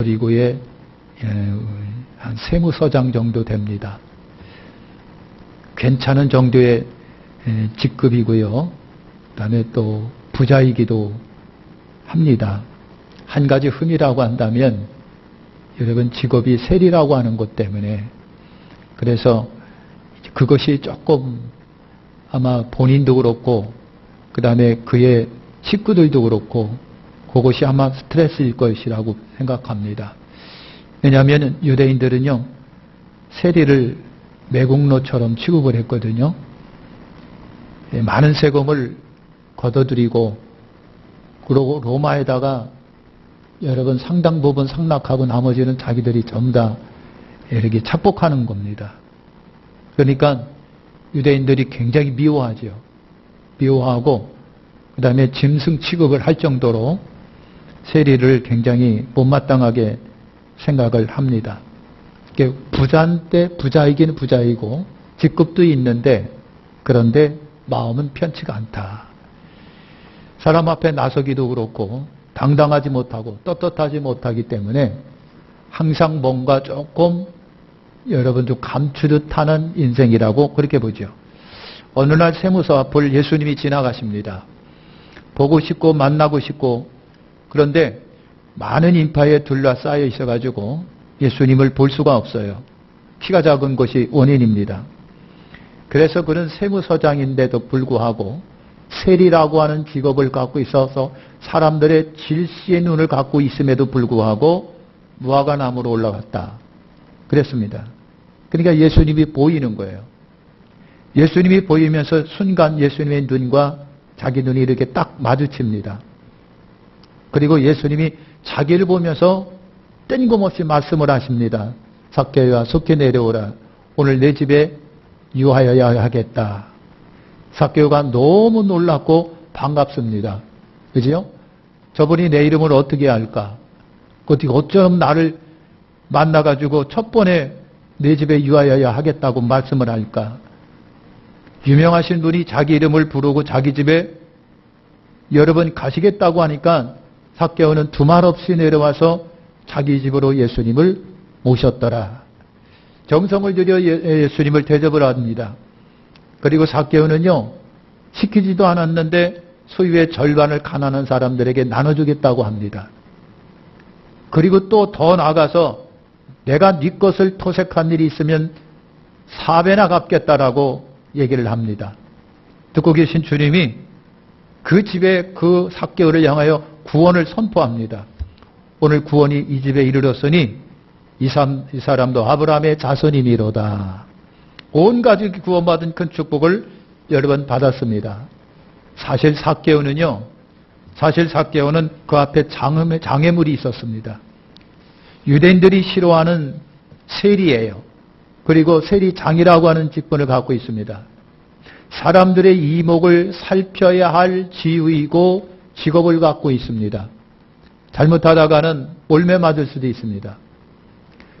그리고의 예, 한 세무서장 정도 됩니다. 괜찮은 정도의 예, 직급이고요. 그다음에 또 부자이기도 합니다. 한 가지 흠이라고 한다면 여러분 직업이 세리라고 하는 것 때문에 그래서 그것이 조금 아마 본인도 그렇고 그 다음에 그의 식구들도 그렇고 그것이 아마 스트레스일 것이라고 생각합니다. 왜냐하면 유대인들은요 세리를 매국노처럼 취급을 했거든요. 예, 많은 세금을 걷어들이고 그러고 로마에다가 여러분 상당 부분 상납하고 나머지는 자기들이 전부 다 이렇게 착복하는 겁니다. 그러니까 유대인들이 굉장히 미워하죠. 미워하고 그 다음에 짐승 취급을 할 정도로 세리를 굉장히 못마땅하게 생각을 합니다. 부자인데 부자이기는 부자이고 직급도 있는데 그런데 마음은 편치가 않다. 사람 앞에 나서기도 그렇고 당당하지 못하고 떳떳하지 못하기 때문에 항상 뭔가 조금 여러분도 감추듯 하는 인생이라고 그렇게 보죠. 어느 날 세무서 앞을 예수님이 지나가십니다. 보고 싶고 만나고 싶고 그런데 많은 인파에 둘러싸여 있어가지고 예수님을 볼 수가 없어요. 키가 작은 것이 원인입니다. 그래서 그는 세무서장인데도 불구하고 세리라고 하는 직업을 갖고 있어서 사람들의 질시의 눈을 갖고 있음에도 불구하고 무화과나무로 올라갔다. 그랬습니다. 그러니까 예수님이 보이는 거예요. 예수님이 보이면서 순간 예수님의 눈과 자기 눈이 이렇게 딱 마주칩니다. 그리고 예수님이 자기를 보면서 뜬금없이 말씀을 하십니다. 삭개야 속히 내려오라. 오늘 내 집에 유하여야 하겠다. 삭개오가 너무 놀랍고 반갑습니다. 그지요? 저분이 내 이름을 어떻게 할까? 어떻게 어쩜 나를 만나가지고 첫 번에 내 집에 유하여야 하겠다고 말씀을 할까? 유명하신 분이 자기 이름을 부르고 자기 집에 여러 번 가시겠다고 하니까 삭개오는 두말 없이 내려와서 자기 집으로 예수님을 모셨더라. 정성을 들여 예, 예수님을 대접을 합니다. 그리고 삭개오는요 시키지도 않았는데 소유의 절반을 가난한 사람들에게 나눠주겠다고 합니다. 그리고 또 더 나아가서 내가 네 것을 토색한 일이 있으면 사배나 갚겠다라고 얘기를 합니다. 듣고 계신 주님이 그 집에 그 삭개오를 향하여 구원을 선포합니다. 오늘 구원이 이 집에 이르렀으니 이, 사람, 이 사람도 아브라함의 자손이니로다. 온 가족이 구원받은 큰 축복을 여러 번 받았습니다. 사실 삭개오는요. 사실 삭개오는 그 앞에 장애물이 있었습니다. 유대인들이 싫어하는 세리예요. 그리고 세리장이라고 하는 직분을 갖고 있습니다. 사람들의 이목을 살펴야 할 지위이고 직업을 갖고 있습니다. 잘못하다가는 올매 맞을 수도 있습니다.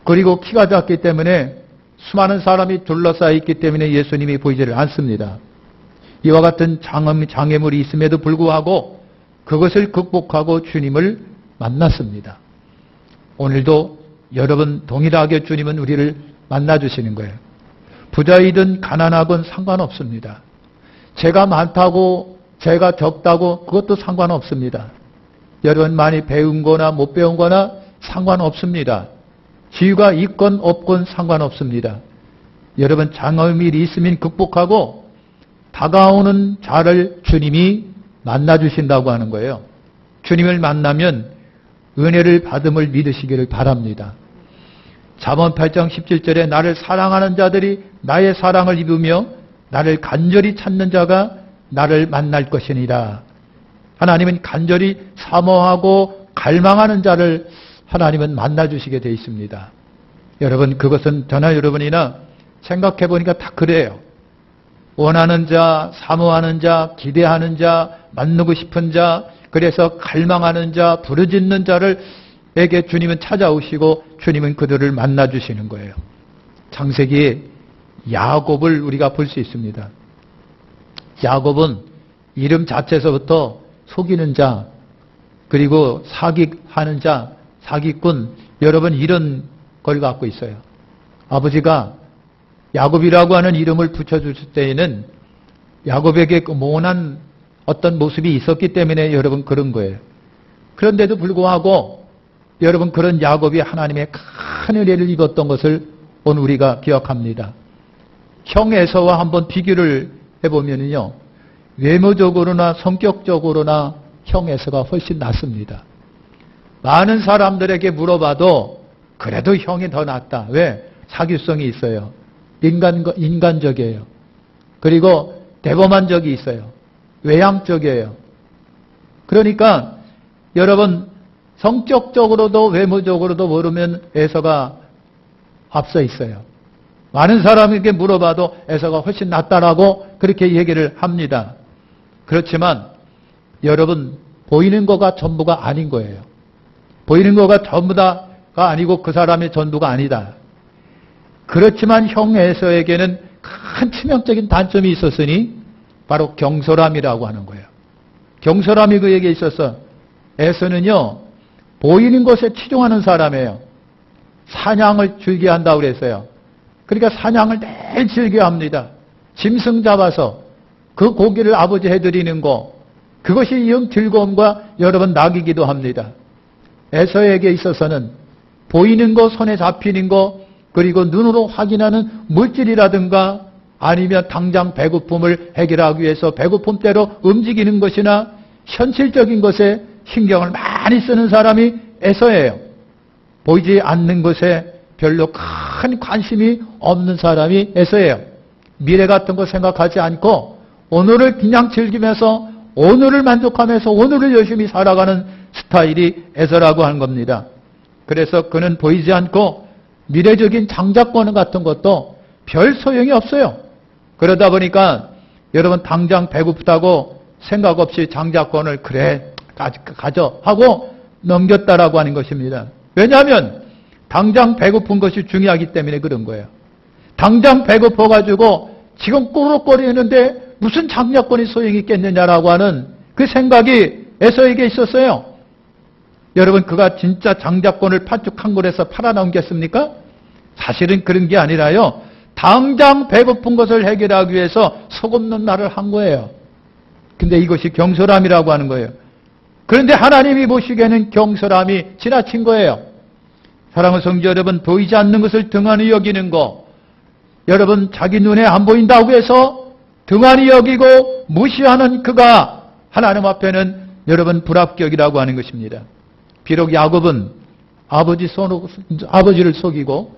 그리고 키가 작기 때문에 수많은 사람이 둘러싸여 있기 때문에 예수님이 보이지를 않습니다. 이와 같은 장애물이 있음에도 불구하고 그것을 극복하고 주님을 만났습니다. 오늘도 여러분 동일하게 주님은 우리를 만나주시는 거예요. 부자이든 가난하건 상관없습니다. 제가 많다고 제가 적다고 그것도 상관없습니다. 여러분 많이 배운 거나 못 배운 거나 상관없습니다. 지위가 있건 없건 상관없습니다. 여러분 장엄일이 있으면 극복하고 다가오는 자를 주님이 만나주신다고 하는 거예요. 주님을 만나면 은혜를 받음을 믿으시기를 바랍니다. 잠언 8장 17절에 나를 사랑하는 자들이 나의 사랑을 입으며 나를 간절히 찾는 자가 나를 만날 것이니라. 하나님은 간절히 사모하고 갈망하는 자를 하나님은 만나주시게 되어 있습니다. 여러분 그것은 저나 여러분이나 생각해 보니까 다 그래요. 원하는 자, 사모하는 자, 기대하는 자, 만나고 싶은 자, 그래서 갈망하는 자, 부르짖는 자를 에게 주님은 찾아오시고 주님은 그들을 만나 주시는 거예요. 창세기 야곱을 우리가 볼 수 있습니다. 야곱은 이름 자체에서부터 속이는 자, 그리고 사기하는 자, 사기꾼 여러분 이런 걸 갖고 있어요. 아버지가 야곱이라고 하는 이름을 붙여주실 때에는 야곱에게 그 모난 어떤 모습이 있었기 때문에 여러분 그런 거예요. 그런데도 불구하고 여러분 그런 야곱이 하나님의 큰 은혜를 입었던 것을 오늘 우리가 기억합니다. 형 에서와 한번 비교를 해보면요. 외모적으로나 성격적으로나 형 에서가 훨씬 낫습니다. 많은 사람들에게 물어봐도 그래도 형이 더 낫다. 왜? 사교성이 있어요. 인간, 인간적이에요. 그리고 대범한 적이 있어요. 외향적이에요. 그러니까 여러분 성격적으로도 외모적으로도 모르면 에서가 앞서 있어요. 많은 사람에게 물어봐도 에서가 훨씬 낫다라고 그렇게 얘기를 합니다. 그렇지만 여러분 보이는 거가 전부가 아닌 거예요. 보이는 거가 전부 다가 아니고 그 사람의 전부가 아니다. 그렇지만 형 에서에게는 큰 치명적인 단점이 있었으니 바로 경솔함이라고 하는 거예요. 경솔함이 그에게 있어서 에서는요 보이는 것에 치중하는 사람이에요. 사냥을 즐겨 한다고 그랬어요. 그러니까 사냥을 매일 즐겨 합니다. 짐승 잡아서 그 고기를 아버지 해드리는 거 그것이 영 즐거움과 여러분 낙이기도 합니다. 에서에게 있어서는 보이는 거 손에 잡히는 거 그리고 눈으로 확인하는 물질이라든가 아니면 당장 배고픔을 해결하기 위해서 배고픔대로 움직이는 것이나 현실적인 것에 신경을 많이 쓰는 사람이 에서예요. 보이지 않는 것에 별로 큰 관심이 없는 사람이 에서예요. 미래 같은 거 생각하지 않고 오늘을 그냥 즐기면서 오늘을 만족하면서 오늘을 열심히 살아가는 스타일이 에서라고 하는 겁니다. 그래서 그는 보이지 않고 미래적인 장자권 같은 것도 별 소용이 없어요. 그러다 보니까 여러분 당장 배고프다고 생각 없이 장자권을 그래 가져 하고 넘겼다라고 하는 것입니다. 왜냐하면 당장 배고픈 것이 중요하기 때문에 그런 거예요. 당장 배고파가지고 지금 꾸룩거리는데 무슨 장자권이 소용이 있겠느냐라고 하는 그 생각이 에서에게 있었어요. 여러분 그가 진짜 장자권을 팥죽한 골에서 팔아넘겼습니까? 사실은 그런 게 아니라요. 당장 배고픈 것을 해결하기 위해서 속없는 말을 한 거예요. 근데 이것이 경솔함이라고 하는 거예요. 그런데 하나님이 보시기에는 경솔함이 지나친 거예요. 사랑하는 성도 여러분, 보이지 않는 것을 등한히 여기는 거. 여러분, 자기 눈에 안 보인다고 해서 등한히 여기고 무시하는 그가 하나님 앞에는 여러분 불합격이라고 하는 것입니다. 비록 야곱은 아버지 손, 아버지를 속이고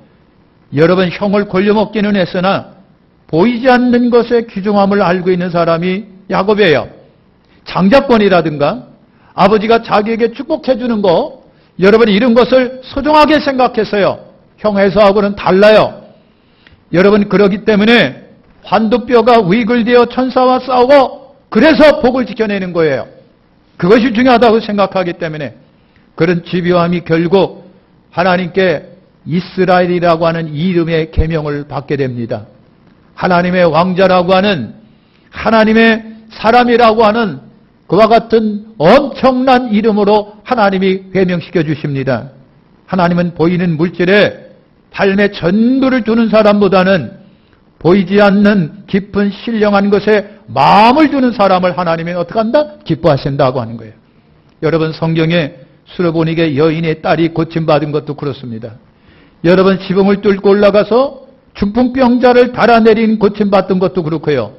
여러분 형을 골려먹기는 했으나 보이지 않는 것에 귀중함을 알고 있는 사람이 야곱이에요. 장자권이라든가 아버지가 자기에게 축복해 주는 거 여러분 이런 것을 소중하게 생각했어요. 형 에서하고는 달라요. 여러분 그러기 때문에 환도뼈가 위글되어 천사와 싸우고 그래서 복을 지켜내는 거예요. 그것이 중요하다고 생각하기 때문에 그런 집요함이 결국 하나님께 이스라엘이라고 하는 이름의 계명을 받게 됩니다. 하나님의 왕자라고 하는 하나님의 사람이라고 하는 그와 같은 엄청난 이름으로 하나님이 회명시켜 주십니다. 하나님은 보이는 물질에 삶의 전부를 두는 사람보다는 보이지 않는 깊은 신령한 것에 마음을 두는 사람을 하나님이 어떻게 한다? 기뻐하신다고 하는 거예요. 여러분 성경에 수로보니게 여인의 딸이 고침받은 것도 그렇습니다. 여러분 지붕을 뚫고 올라가서 중풍병자를 달아내린 고침받은 것도 그렇고요.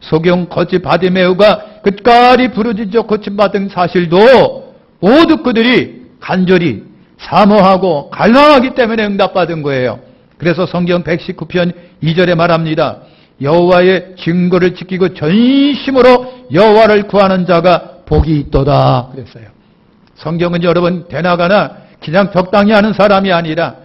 소경 거치 바디메우가 끝까지 부르짖어 고침받은 사실도 모두 그들이 간절히 사모하고 갈망하기 때문에 응답받은 거예요. 그래서 성경 119편 2절에 말합니다. 여호와의 증거를 지키고 전심으로 여호와를 구하는 자가 복이 있도다 그랬어요. 성경은 여러분 대나가나 그냥 적당히 하는 사람이 아니라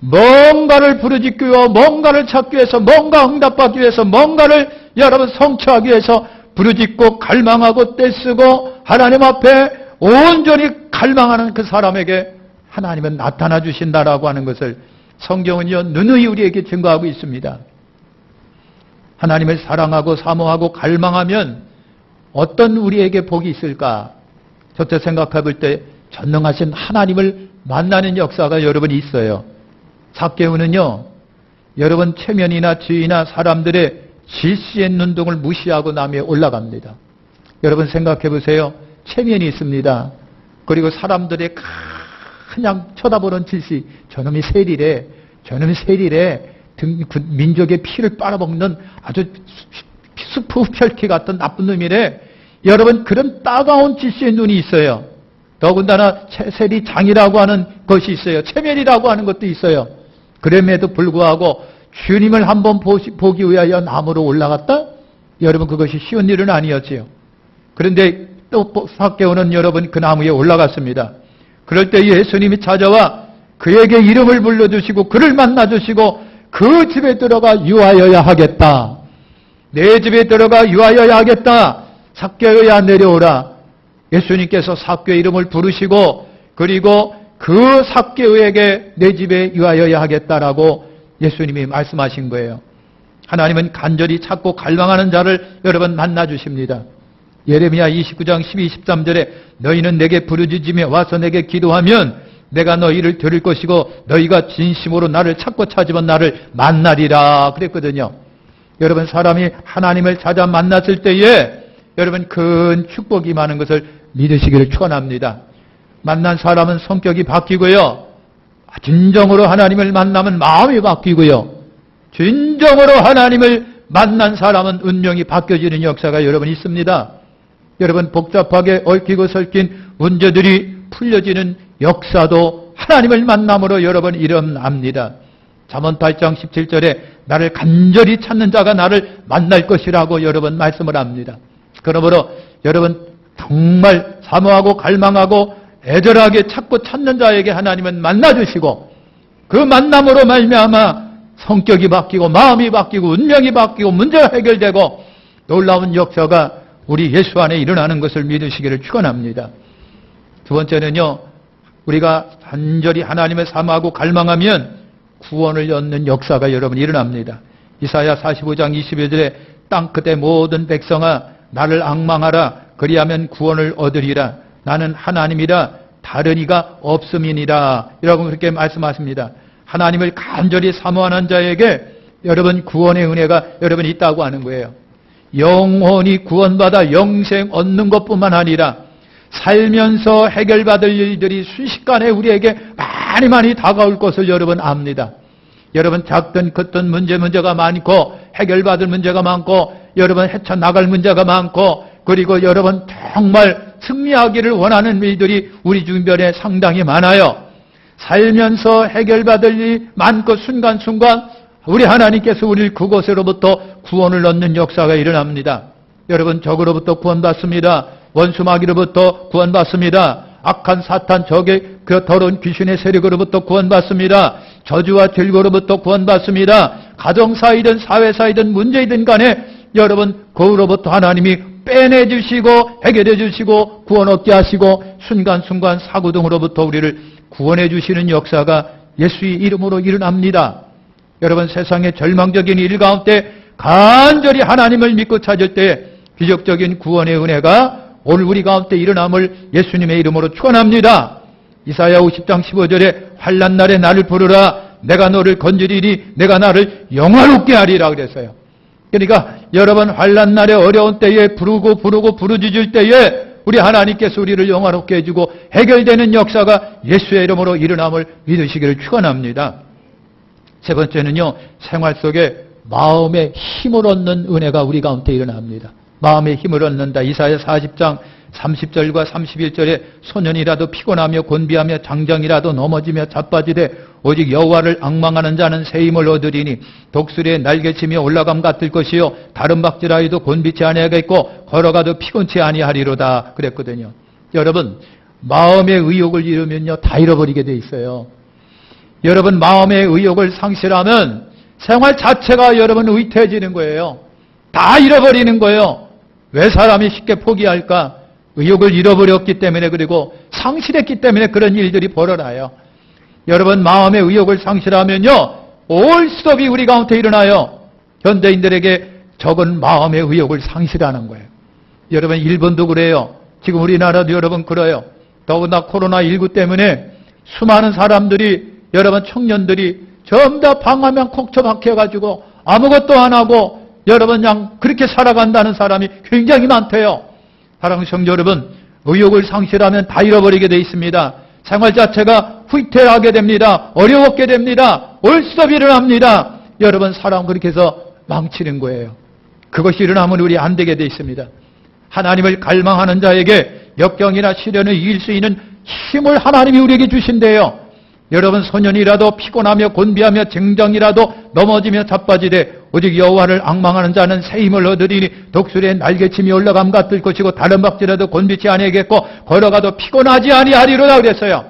뭔가를 부르짖기 위해 뭔가를 찾기 위해서 뭔가 응답받기 위해서 뭔가를 여러분 성취하기 위해서 부르짖고 갈망하고 떼쓰고 하나님 앞에 온전히 갈망하는 그 사람에게 하나님은 나타나 주신다라고 하는 것을 성경은요 누누이 우리에게 증거하고 있습니다. 하나님을 사랑하고 사모하고 갈망하면 어떤 우리에게 복이 있을까? 저때 생각해 볼 때 전능하신 하나님을 만나는 역사가 여러분 있어요. 삭개우는요, 여러분 체면이나 지위나 사람들의 질시의 눈동을 무시하고 남에 올라갑니다. 여러분 생각해 보세요. 체면이 있습니다. 그리고 사람들의 그냥 쳐다보는 질시, 저놈이 세리래, 저놈이 세리래, 등, 그 민족의 피를 빨아먹는 아주 수프 펼키 같은 나쁜 놈이래. 여러분 그런 따가운 질시의 눈이 있어요. 더군다나 세리 장이라고 하는 것이 있어요. 체면이라고 하는 것도 있어요. 그럼에도 불구하고 주님을 한번 보기 위하여 나무로 올라갔다? 여러분 그것이 쉬운 일은 아니었지요. 그런데 또 사개오는 여러분 그 나무에 올라갔습니다. 그럴 때 예수님이 찾아와 그에게 이름을 불러주시고 그를 만나주시고 그 집에 들어가 유하여야 하겠다. 내 집에 들어가 유하여야 하겠다. 삭개어야 내려오라. 예수님께서 삭개의 이름을 부르시고 그리고 그 삭개의에게 내 집에 유하여야 하겠다라고 예수님이 말씀하신 거예요. 하나님은 간절히 찾고 갈망하는 자를 여러분 만나 주십니다. 예레미야 29장 12, 13절에 너희는 내게 부르짖으며 와서 내게 기도하면 내가 너희를 들을 것이고 너희가 진심으로 나를 찾고 찾으면 나를 만나리라 그랬거든요. 여러분 사람이 하나님을 찾아 만났을 때에 여러분 큰 축복이 많은 것을 믿으시기를 축원합니다. 만난 사람은 성격이 바뀌고요. 진정으로 하나님을 만나면 마음이 바뀌고요. 진정으로 하나님을 만난 사람은 운명이 바뀌어지는 역사가 여러분 있습니다. 여러분 복잡하게 얽히고 설킨 문제들이 풀려지는 역사도 하나님을 만남으로 여러분 일어납니다. 잠언 8장 17절에 나를 간절히 찾는 자가 나를 만날 것이라고 여러분 말씀을 합니다. 그러므로 여러분 정말 사모하고 갈망하고 애절하게 찾고 찾는 자에게 하나님은 만나주시고 그 만남으로 말미암아 성격이 바뀌고 마음이 바뀌고 운명이 바뀌고 문제가 해결되고 놀라운 역사가 우리 예수 안에 일어나는 것을 믿으시기를 축원합니다. 두 번째는요. 우리가 간절히 하나님을 사모하고 갈망하면 구원을 얻는 역사가 여러분 일어납니다. 이사야 45장 20절에 땅 끝의 모든 백성아 나를 악망하라 그리하면 구원을 얻으리라 나는 하나님이라 다른 이가 없음이니라 이라고 그렇게 말씀하십니다. 하나님을 간절히 사모하는 자에게 여러분 구원의 은혜가 여러분 있다고 하는 거예요. 영혼이 구원받아 영생 얻는 것뿐만 아니라 살면서 해결받을 일들이 순식간에 우리에게 많이 많이 다가올 것을 여러분 압니다. 여러분 작든 컸든 문제 문제가 많고 해결받을 문제가 많고 여러분 헤쳐나갈 문제가 많고 그리고 여러분 정말 승리하기를 원하는 일들이 우리 주변에 상당히 많아요. 살면서 해결받을 일이 많고 순간순간 우리 하나님께서 우리를 그곳으로부터 구원을 얻는 역사가 일어납니다. 여러분 적으로부터 구원받습니다. 원수마귀로부터 구원받습니다. 악한 사탄 적의 그 더러운 귀신의 세력으로부터 구원받습니다. 저주와 질고로부터 구원받습니다. 가정사이든 사회사이든 문제이든 간에 여러분 그로부터 하나님이 빼내 주시고 해결해 주시고 구원 얻게 하시고 순간순간 사고 등으로부터 우리를 구원해 주시는 역사가 예수의 이름으로 일어납니다. 여러분 세상의 절망적인 일 가운데 간절히 하나님을 믿고 찾을 때 기적적인 구원의 은혜가 오늘 우리 가운데 일어남을 예수님의 이름으로 축원합니다. 이사야 50장 15절에 환란 날에 나를 부르라 내가 너를 건지리니 내가 나를 영화롭게 하리라 그랬어요. 그러니까 여러분 환란 날에 어려운 때에 부르고 부르고 부르짖을 때에 우리 하나님께서 우리를 영화롭게 해주고 해결되는 역사가 예수의 이름으로 일어남을 믿으시기를 축원합니다. 세 번째는요 생활 속에 마음의 힘을 얻는 은혜가 우리 가운데 일어납니다. 마음의 힘을 얻는다. 이사야 40장 30절과 31절에 소년이라도 피곤하며 곤비하며 장정이라도 넘어지며 자빠지되 오직 여호와를 악망하는 자는 새 힘을 얻으리니 독수리의 날개치며 올라감 같을 것이요 다른 박지라이도 곤비치 아니하겠고 걸어가도 피곤치 아니하리로다 그랬거든요. 여러분 마음의 의욕을 잃으면요 다 잃어버리게 돼 있어요. 여러분 마음의 의욕을 상실하면 생활 자체가 여러분 의태해지는 거예요. 다 잃어버리는 거예요. 왜 사람이 쉽게 포기할까? 의욕을 잃어버렸기 때문에 그리고 상실했기 때문에 그런 일들이 벌어나요. 여러분 마음의 의욕을 상실하면요. 올 수업이 우리 가운데 일어나요. 현대인들에게 적은 마음의 의욕을 상실하는 거예요. 여러분 일본도 그래요. 지금 우리나라도 여러분 그래요. 더구나 코로나19 때문에 수많은 사람들이 여러분 청년들이 전부 다 방화면 콕쳐 박혀가지고 아무것도 안 하고 여러분 그냥 그렇게 살아간다는 사람이 굉장히 많대요. 사랑하는 성도 여러분, 의욕을 상실하면 다 잃어버리게 돼 있습니다. 생활 자체가 후퇴하게 됩니다. 어려웠게 됩니다. 올수업 일어납니다. 여러분 사람 그렇게 해서 망치는 거예요. 그것이 일어나면 우리 안 되게 돼 있습니다. 하나님을 갈망하는 자에게 역경이나 시련을 이길 수 있는 힘을 하나님이 우리에게 주신대요. 여러분 소년이라도 피곤하며 곤비하며 쟁정이라도 넘어지며 자빠지되 오직 여호와를 악망하는 자는 새 힘을 얻으리니 독수리의 날개침이 올라감 같을 것이고 다른 박지라도 곤비치 아니하겠고 걸어가도 피곤하지 아니하리로다 그랬어요.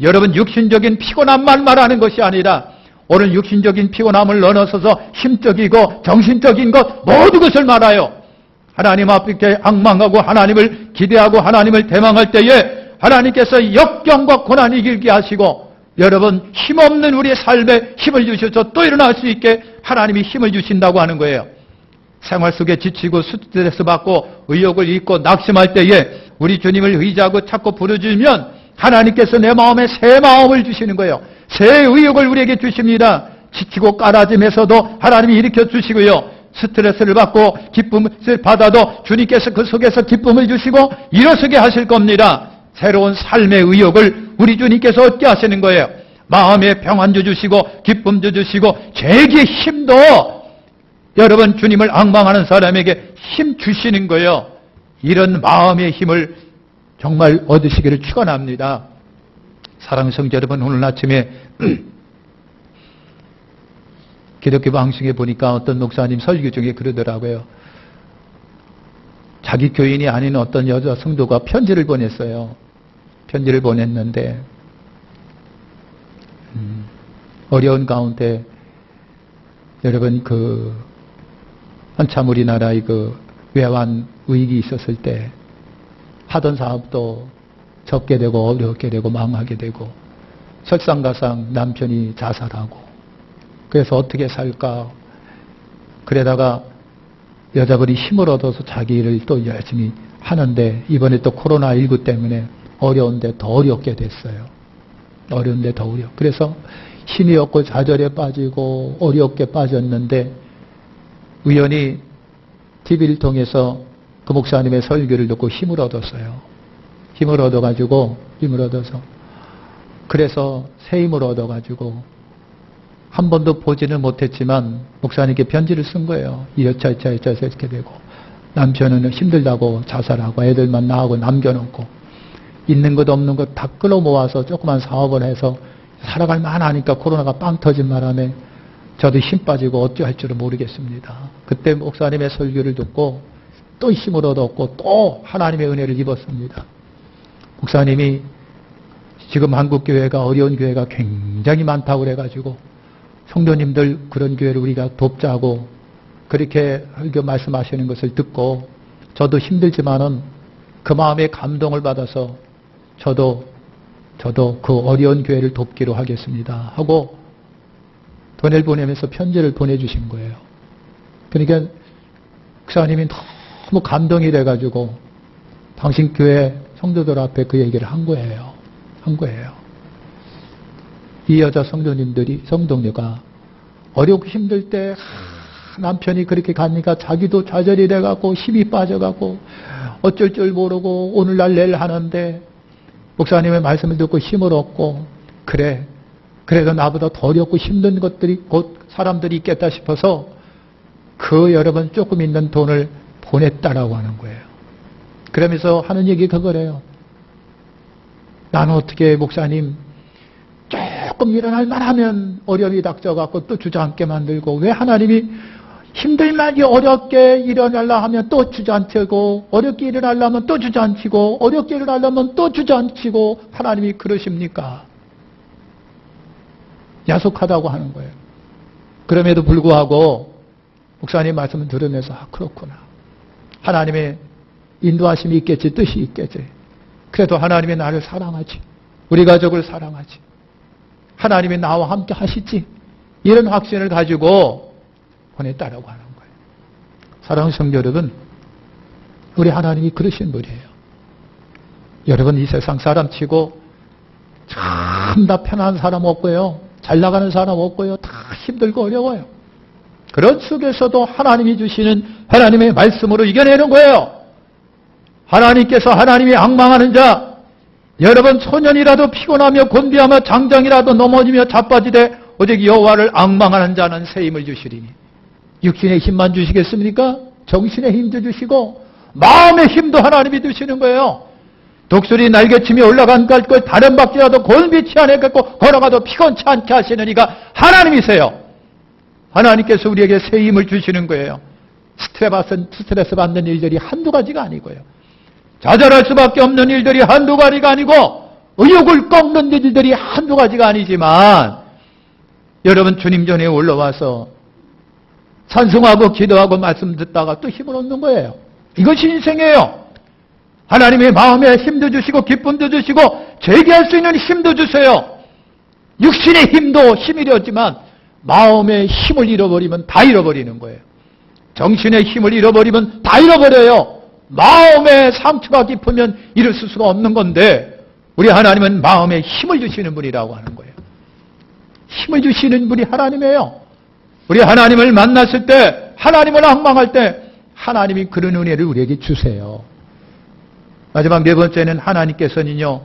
여러분 육신적인 피곤함만 말하는 것이 아니라 오늘 육신적인 피곤함을 넘어서서 심적이고 정신적인 것 모두 것을 말아요. 하나님 앞에 악망하고 하나님을 기대하고 하나님을 대망할 때에 하나님께서 역경과 고난이 이길게 하시고 여러분 힘없는 우리의 삶에 힘을 주셔서 또 일어날 수 있게 하나님이 힘을 주신다고 하는 거예요. 생활 속에 지치고 스트레스 받고 의욕을 잃고 낙심할 때에 우리 주님을 의지하고 찾고 부르주면 하나님께서 내 마음에 새 마음을 주시는 거예요. 새 의욕을 우리에게 주십니다. 지치고 깔아짐에서도 하나님이 일으켜 주시고요. 스트레스를 받고 기쁨을 받아도 주님께서 그 속에서 기쁨을 주시고 일어서게 하실 겁니다. 새로운 삶의 의욕을 우리 주님께서 얻게 하시는 거예요. 마음에 평안도 주시고 기쁨도 주시고 죄기의 힘도 여러분 주님을 악망하는 사람에게 힘 주시는 거예요. 이런 마음의 힘을 정말 얻으시기를 축원합니다. 사랑하는 성도 여러분 오늘 아침에 기독교 방송에 보니까 어떤 목사님 설교 중에 그러더라고요. 자기 교인이 아닌 어떤 여자 성도가 편지를 보냈어요. 편지를 보냈는데 음, 어려운 가운데 여러분 그 한참 우리나라의 그 외환 위기 있었을 때 하던 사업도 접게 되고 어렵게 되고 망하게 되고 설상가상 남편이 자살하고 그래서 어떻게 살까? 그러다가 여자분이 힘을 얻어서 자기 일을 또 열심히 하는데 이번에 또 코로나19 때문에 어려운데 더 어렵게 됐어요. 어려운데 더 어려. 그래서 힘이 없고 좌절에 빠지고 어렵게 빠졌는데 우연히 TV를 통해서 그 목사님의 설교를 듣고 힘을 얻었어요. 힘을 얻어가지고 힘을 얻어서 그래서 새 힘을 얻어가지고 한 번도 보지는 못했지만 목사님께 편지를 쓴 거예요. 이렇자 이차 이차해서 이렇게 되고 남편은 힘들다고 자살하고 애들만 나하고 남겨놓고 있는 것 없는 것 다 끌어 모아서 조그만 사업을 해서 살아갈 만하니까 코로나가 빵 터진 바람에 저도 힘 빠지고 어찌할 줄을 모르겠습니다. 그때 목사님의 설교를 듣고 또 힘을 얻었고 또 하나님의 은혜를 입었습니다. 목사님이 지금 한국 교회가 어려운 교회가 굉장히 많다고 그래가지고 성도님들 그런 교회를 우리가 돕자고 그렇게 말씀하시는 것을 듣고 저도 힘들지만은 그 마음에 감동을 받아서 저도 저도 그 어려운 교회를 돕기로 하겠습니다 하고 돈을 보내면서 편지를 보내주신 거예요. 그러니까 목사님이 너무 감동이 돼가지고 당신 교회 성도들 앞에 그 얘기를 한 거예요. 한 거예요. 이 여자 성도님들이, 성도녀가 어렵고 힘들 때 남편이 그렇게 가니까 자기도 좌절이 돼갖고 힘이 빠져갖고 어쩔 줄 모르고 오늘날 내일 하는데 목사님의 말씀을 듣고 힘을 얻고 그래 그래도 나보다 더 어렵고 힘든 것들이 곧 사람들이 있겠다 싶어서 그 여러분 조금 있는 돈을 보냈다라고 하는 거예요. 그러면서 하는 얘기 그거래요. 나는 어떻게 목사님 조금 일어날 만하면 어려움이 닥쳐갖고 또 주저앉게 만들고 왜 하나님이 힘들만 어렵게 일어나려 하면 또 주저앉히고 어렵게 일어나려면 또 주저앉히고 어렵게 일어나려면 또 주저앉히고 하나님이 그러십니까? 야속하다고 하는 거예요. 그럼에도 불구하고 목사님 말씀을 들으면서 아 그렇구나. 하나님의 인도하심이 있겠지 뜻이 있겠지. 그래도 하나님이 나를 사랑하지. 우리 가족을 사랑하지. 하나님이 나와 함께 하시지. 이런 확신을 가지고 보냈다라고 하는 거예요. 사랑하는 성도 여러분, 우리 하나님이 그러신 분이에요. 여러분 이 세상 사람 치고 참 다 편한 사람 없고요. 잘 나가는 사람 없고요. 다 힘들고 어려워요. 그런 속에서도 하나님이 주시는 하나님의 말씀으로 이겨내는 거예요. 하나님께서 하나님이 악망하는 자, 여러분 소년이라도 피곤하며 곤비하며 장장이라도 넘어지며 자빠지되 오직 여호와를 악망하는 자는 새 힘을 주시리니 육신의 힘만 주시겠습니까? 정신의 힘도 주시고 마음의 힘도 하나님이 주시는 거예요. 독수리 날개침이 올라간 것 다른 박지라도 골빛이 않겠고 걸어가도 피곤치 않게 하시는 이가 하나님이세요. 하나님께서 우리에게 새 힘을 주시는 거예요. 스트레스 받는 일들이 한두 가지가 아니고요. 좌절할 수밖에 없는 일들이 한두 가지가 아니고 의욕을 꺾는 일들이 한두 가지가 아니지만 여러분 주님 전에 올라와서 찬송하고 기도하고 말씀 듣다가 또 힘을 얻는 거예요. 이것이 인생이에요. 하나님의 마음에 힘도 주시고 기쁨도 주시고 재기할 수 있는 힘도 주세요. 육신의 힘도 힘이 되었지만 마음의 힘을 잃어버리면 다 잃어버리는 거예요. 정신의 힘을 잃어버리면 다 잃어버려요. 마음의 상처가 깊으면 잃을 수가 없는 건데 우리 하나님은 마음에 힘을 주시는 분이라고 하는 거예요. 힘을 주시는 분이 하나님이에요. 우리 하나님을 만났을 때 하나님을 악망할 때 하나님이 그런 은혜를 우리에게 주세요. 마지막 네 번째는 하나님께서는요.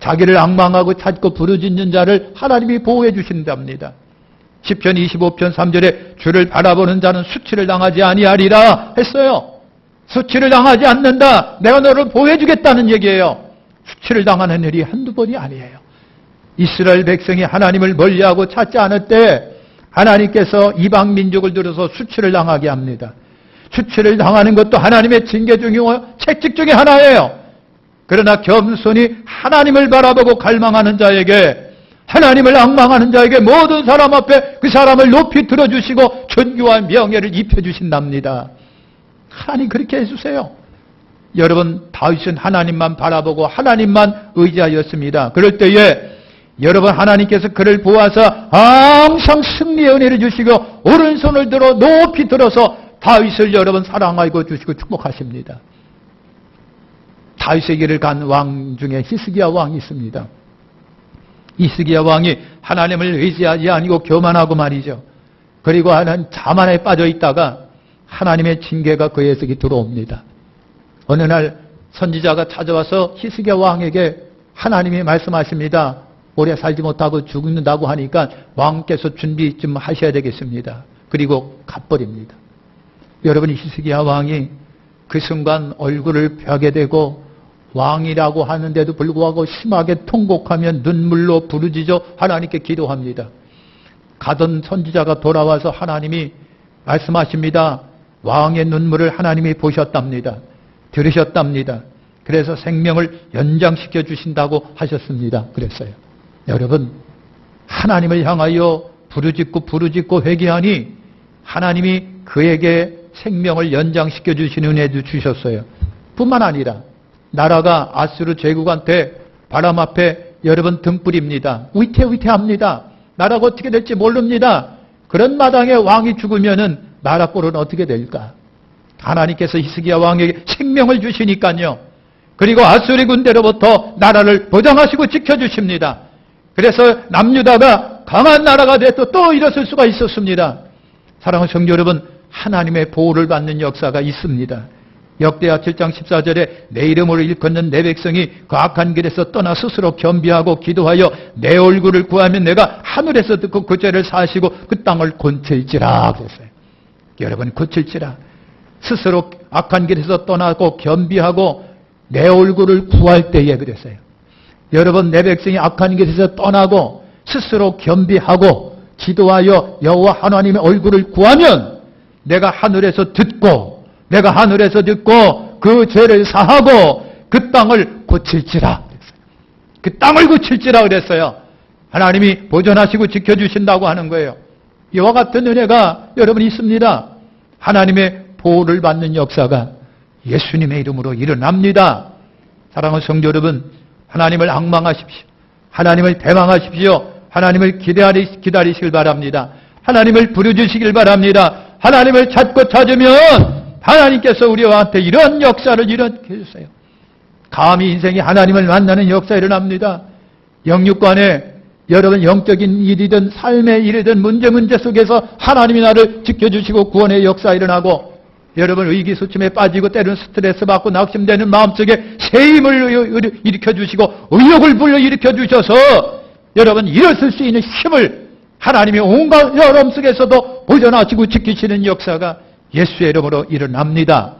자기를 악망하고 찾고 부르짖는 자를 하나님이 보호해 주신답니다. 10편 25편 3절에 주를 바라보는 자는 수치를 당하지 아니하리라 했어요. 수치를 당하지 않는다. 내가 너를 보호해 주겠다는 얘기예요. 수치를 당하는 일이 한두 번이 아니에요. 이스라엘 백성이 하나님을 멀리하고 찾지 않을 때 하나님께서 이방 민족을 들어서 수치를 당하게 합니다. 수치를 당하는 것도 하나님의 징계 중이고 책직 중의 하나예요. 그러나 겸손히 하나님을 바라보고 갈망하는 자에게 하나님을 악망하는 자에게 모든 사람 앞에 그 사람을 높이 들어주시고 존귀와 명예를 입혀주신답니다. 하나님 그렇게 해주세요. 여러분 다윗은 하나님만 바라보고 하나님만 의지하였습니다. 그럴 때에 여러분 하나님께서 그를 보아서 항상 승리의 은혜를 주시고 오른손을 들어 높이 들어서 다윗을 여러분 사랑하고 주시고 축복하십니다. 다윗의 길을 간 왕 중에 히스기야 왕이 있습니다. 히스기야 왕이 하나님을 의지하지 아니고 교만하고 말이죠. 그리고 하나님 자만에 빠져 있다가 하나님의 징계가 그에게 들어옵니다. 어느 날 선지자가 찾아와서 히스기야 왕에게 하나님이 말씀하십니다. 오래 살지 못하고 죽는다고 하니까 왕께서 준비 좀 하셔야 되겠습니다. 그리고 갚버립니다. 여러분 히스기야 왕이 그 순간 얼굴을 벽에 대고 왕이라고 하는데도 불구하고 심하게 통곡하며 눈물로 부르짖어 하나님께 기도합니다. 가던 선지자가 돌아와서 하나님이 말씀하십니다. 왕의 눈물을 하나님이 보셨답니다. 들으셨답니다. 그래서 생명을 연장시켜 주신다고 하셨습니다. 그랬어요. 여러분, 하나님을 향하여 부르짖고 부르짖고 회개하니 하나님이 그에게 생명을 연장시켜 주시는 은혜도 주셨어요. 뿐만 아니라 나라가 아수르 제국한테 바람 앞에 여러분 등불입니다. 위태위태합니다. 나라가 어떻게 될지 모릅니다. 그런 마당에 왕이 죽으면은 나라 꼴은 어떻게 될까? 하나님께서 히스기야 왕에게 생명을 주시니까요. 그리고 아수리 군대로부터 나라를 보장하시고 지켜주십니다. 그래서 남유다가 강한 나라가 돼도 또 일어설 수가 있었습니다. 사랑하는 성도 여러분, 하나님의 보호를 받는 역사가 있습니다. 역대하 7장 14절에 내 이름으로 일컫는 내 백성이 그 악한 길에서 떠나 스스로 겸비하고 기도하여 내 얼굴을 구하면 내가 하늘에서 듣고 그 죄를 사시고 그 땅을 곤칠지라 그랬어요. 여러분 고칠지라 스스로 악한 길에서 떠나고 겸비하고 내 얼굴을 구할 때에 그랬어요. 여러분 내 백성이 악한 길에서 떠나고 스스로 겸비하고 기도하여 여호와 하나님의 얼굴을 구하면 내가 하늘에서 듣고 내가 하늘에서 듣고 그 죄를 사하고 그 땅을 고칠지라 그랬어요. 그 땅을 고칠지라 그랬어요. 하나님이 보존하시고 지켜주신다고 하는 거예요. 이와 같은 은혜가 여러분 있습니다. 하나님의 보호를 받는 역사가 예수님의 이름으로 일어납니다. 사랑하는 성도 여러분, 하나님을 악망하십시오. 하나님을 대망하십시오. 하나님을 기다리, 기다리시길 바랍니다. 하나님을 부르주시길 바랍니다. 하나님을 찾고 찾으면 하나님께서 우리한테 이런 역사를 일어나게 해주세요. 감히 인생이 하나님을 만나는 역사 일어납니다. 영육간에 여러분 영적인 일이든 삶의 일이든 문제 문제 속에서 하나님이 나를 지켜주시고 구원의 역사 일어나고 여러분 의기소침에 빠지고 때로는 스트레스 받고 낙심되는 마음속에 새 힘을 일으켜 주시고 의욕을 불러 일으켜 주셔서 여러분 일어설 수 있는 힘을 하나님이 온갖 여름 속에서도 보존하시고 지키시는 역사가 예수의 이름으로 일어납니다.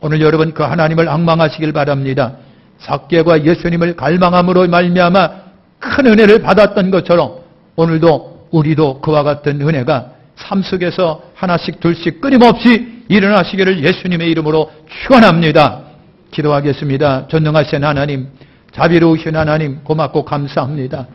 오늘 여러분 그 하나님을 악망하시길 바랍니다. 사개과 예수님을 갈망함으로 말미암아 큰 은혜를 받았던 것처럼 오늘도 우리도 그와 같은 은혜가 삶 속에서 하나씩 둘씩 끊임없이 일어나시기를 예수님의 이름으로 축원합니다. 기도하겠습니다. 전능하신 하나님, 자비로우신 하나님 고맙고 감사합니다.